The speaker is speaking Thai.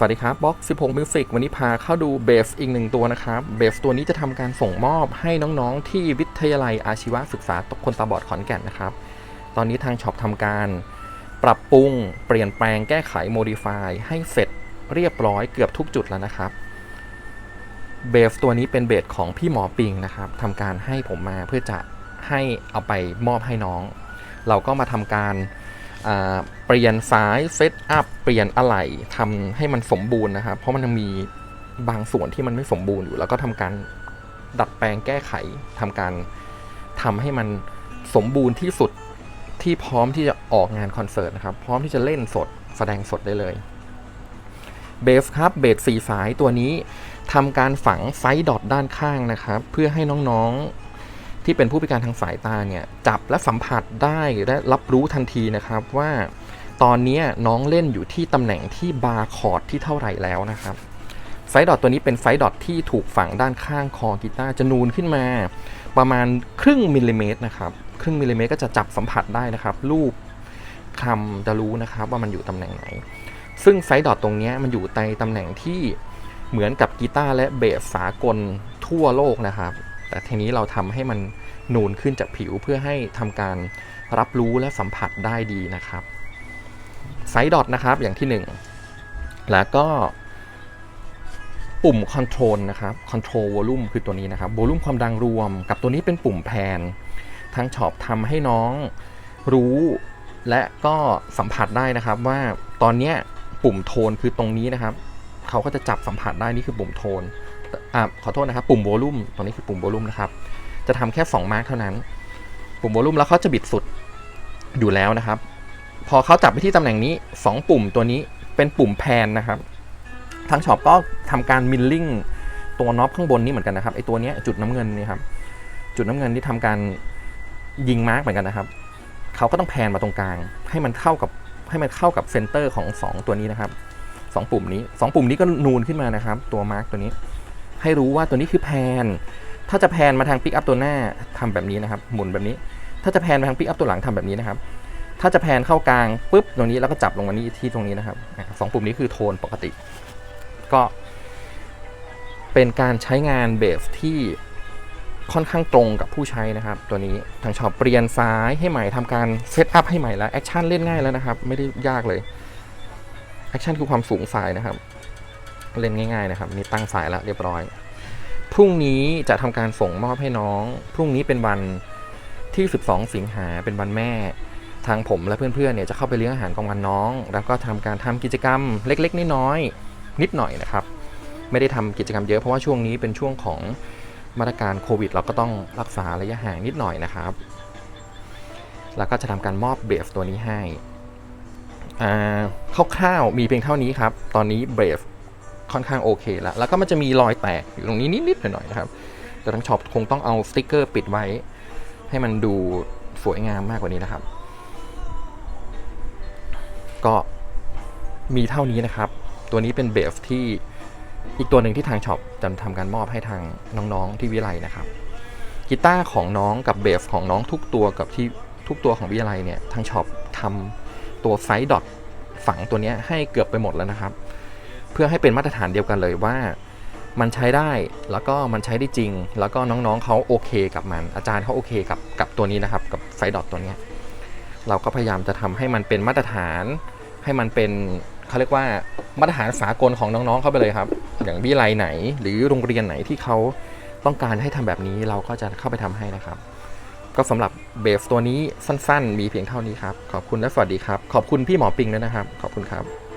สวัสดีครับบ็อก 16 Music วันนี้พาเข้าดูเบฟอีกหนึ่งตัวนะครับเบฟตัวนี้จะทำการส่งมอบให้น้องๆ ที่วิทยาลัยอาชีวศึกษาตกคนตาบอดขอนแก่นนะครับ ตอนนี้ทางช็อปทำการปรับปรุงเปลี่ยนแปลงแก้ไข modify ให้เสร็จเรียบร้อยเกือบทุกจุดแล้วนะครับเบฟตัวนี้เป็นเบสของพี่หมอปิงนะครับทำการให้ผมมาเพื่อจะให้เอาไปมอบให้น้อง เราก็มาทำการ เปลี่ยนสายเซตอัพเปลี่ยนอะไหล่ทำให้มันสมบูรณ์นะครับ เพราะมันยังมีบางส่วนที่มันไม่สมบูรณ์อยู่ แล้วก็ทำการดัดแปลงแก้ไขทำการทำให้มันสมบูรณ์ที่สุดที่พร้อมที่จะออกงานคอนเสิร์ตนะครับ พร้อมที่จะเล่นสดแสดงสดได้เลยเบฟครับเบสสีสายตัวนี้ทำการฝังไฟดอทด้านข้างนะครับ เพื่อให้น้องๆ ที่เป็นผู้พิการทางสายตาเนี่ยจับและสัมผัสได้และรับรู้ทันทีนะครับว่าตอนนี้น้องเล่นอยู่ที่ตำแหน่งที่บาร์คอร์ดที่เท่าไหร่แล้วนะครับไฟดอทตัวนี้เป็นไฟดอทที่ถูกฝังด้านข้างคอกีตาร์จะนูนขึ้นมา ประมาณครึ่งมิลลิเมตรนะครับครึ่งมิลลิเมตรก็จะจับสัมผัสได้นะครับ รูปคำจะรู้นะครับว่ามันอยู่ตำแหน่งไหน ซึ่งไฟดอทตรงนี้มันอยู่ในตำแหน่งที่เหมือนกับกีตาร์และเบสสากลทั่วโลกนะครับ แต่ทีนี้เราทำให้มันนูนขึ้นจากผิวเพื่อให้ทำการรับรู้และสัมผัสได้ดีนะครับไซดอทนะครับอย่างที่ 1 แล้วก็ปุ่ม Control นะครับ Control Volume คือตัวนี้นะครับ Volume ความดังรวม กับตัวนี้เป็นปุ่มแพนทางช็อปทำให้น้องรู้และก็สัมผัสได้นะครับว่าตอนนี้ปุ่มโทนคือตรงนี้นะครับ เขาก็จะจับสัมผัสได้นี่คือปุ่มโทน อ่าขอโทษนะครับ ปุ่มโวลูมตรงนี้คือปุ่มโวลูมนะครับ จะทำแค่ 2 มาร์กเท่านั้น ปุ่มโวลูมแล้วเขาจะบิดสุดอยู่แล้วนะครับ พอเขาจับไปที่ตำแหน่งนี้ 2 ปุ่มตัวนี้เป็นปุ่มแพนนะครับทางช็อปก็ทำการมิลลิ่งตัวน็อปข้างบนนี้เหมือนกันนะครับไอตัวนี้จุดน้ำเงินนี่ครับจุดน้ำเงินที่ทำการยิงมาร์กเหมือนกันนะครับเขาก็ต้องแพนมาตรงกลาง ให้มันเข้ากับให้มันเข้ากับเซนเตอร์ของ 2 ตัวนี้นะครับสองปุ่มนี้สองปุ่มนี้ก็นูนขึ้นมานะครับ ตัวมาร์กตัวนี้ ให้รู้ว่าตัวนี้คือแพน ถ้าจะแพนมาทางปิกอัพตัวหน้าทำแบบนี้นะครับ หมุนแบบนี้ ถ้าจะแพนมาทางปิกอัพตัวหลังทำแบบนี้นะครับ ถ้าจะแพนเข้ากลางปุ๊บตรงนี้แล้วก็จับลงมานี้ที่ตรงนี้นะครับสองปุ่มนี้คือโทนปกติ ก็เป็นการใช้งานเบสที่ค่อนข้างตรงกับผู้ใช้นะครับ ตัวนี้ทางช็อปเปลี่ยนซ้ายให้ใหม่ทำการเซตอัพให้ใหม่แล้วแอคชั่นเล่นง่ายแล้วนะครับ ไม่ได้ยากเลยแอคชั่นคือความสูงสายนะครับ เล่นง่ายๆนะครับนี่ตั้งสายแล้วเรียบร้อย พรุ่งนี้จะทำการส่งมอบให้น้อง พรุ่งนี้เป็นวันที่ 12 สิงหาเป็นวันแม่ ทางผมและเพื่อนๆเนี่ยจะเข้าไปเลี้ยงอาหารกลางวันน้อง แล้วก็ทำการทำกิจกรรมเล็กๆน้อยๆนิดหน่อยนะครับ ไม่ได้ทำกิจกรรมเยอะเพราะว่าช่วงนี้เป็นช่วงของมาตรการโควิด เราก็ต้องรักษาระยะห่างนิดหน่อยนะครับ แล้วก็จะทำการมอบเบฟตัวนี้ให้อ่าคร่าวๆมีเพียงเท่านี้ครับ ตอนนี้เบฟ ค่อนข้างโอเคแล้วแล้วก็มันจะมีรอยแตกอยู่ตรงนี้นิดๆหน่อยๆนะครับ แต่ทางช็อปคงต้องเอาสติกเกอร์ปิดไว้ ให้มันดูสวยงามมากกว่านี้นะครับ ก็มีเท่านี้นะครับ ตัวนี้เป็นเบฟที่อีกตัวหนึ่งที่ทางช็อปจะทำการมอบให้ทางน้องๆที่วิไลนะครับกีตาร์ของน้องกับเบฟของน้องทุกตัวกับที่ทุกตัวของวิไลเนี่ยทางช็อปทำตัวไซด์ดอทฝังตัวนี้ให้เกือบไปหมดแล้วนะครับ พื่อให้เป็นมาตรฐานเดียวกันเลยว่า มันใช้ได้แล้วก็มันใช้ได้จริง แล้วก็น้องๆเขาโอเคกับมัน อาจารย์เขาโอเคกับกับตัวนี้นะครับ กับไฟดอทตัวนี้เราก็พยายามจะทำให้มันเป็นมาตรฐาน ให้มันเป็นเขาเรียกว่ามาตรฐานสากลของน้องๆเข้าไปเลยครับ อย่างวิไลไหน หรือโรงเรียนไหนที่เขาต้องการให้ทำแบบนี้เราก็จะเข้าไปทำให้นะครับ ก็สำหรับเบฟตัวนี้สั้น ๆ มีเพียงเท่านี้ครับ ขอบคุณและสวัสดีครับ ขอบคุณพี่หมอปิงด้วยนะครับ ขอบคุณครับ